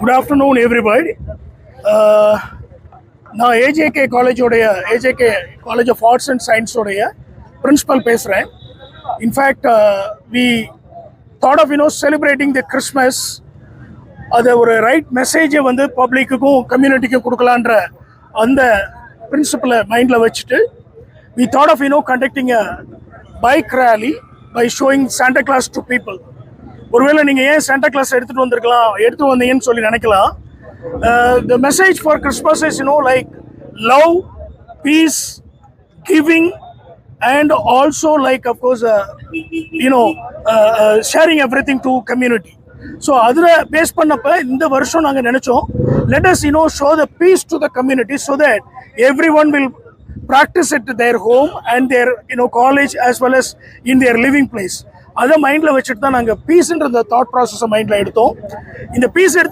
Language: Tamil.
குட் ஆஃப்டர்நூன் எவ்ரிபடி நான் AJK காலேஜோடைய AJK college of arts and சயின்ஸோடைய principal பேசுகிறேன் in fact we thought of you know celebrating the Christmas அதை ஒரு ரைட் மெசேஜை வந்து பப்ளிக்குக்கும் கம்யூனிட்டிக்கும் கொடுக்கலான்ற அந்த பிரின்சிபலை மைண்டில் வச்சுட்டு we thought of you know conducting a bike rally by showing Santa Claus to people ஒருவேளை நீங்கள் ஏன் சாண்டா கிளாஸ் எடுத்துகிட்டு வந்திருக்கலாம் எடுத்து வந்தீங்கன்னு சொல்லி நினைக்கலாம். The message for Christmas is you know like love peace giving and also like of course you know sharing every thing to community so அதில் பேஸ் பண்ணப்ப இந்த வருஷம் நாங்கள் நினச்சோம் let us you know show the peace to the community so that every one will practise it their home and their you know college as well as in their living place அதை மைண்டில் வச்சுட்டு தான் நாங்கள் பீஸுன்ற தாட் ப்ராசஸை மைண்டில் எடுத்தோம். இந்த பீஸ் எடுத்து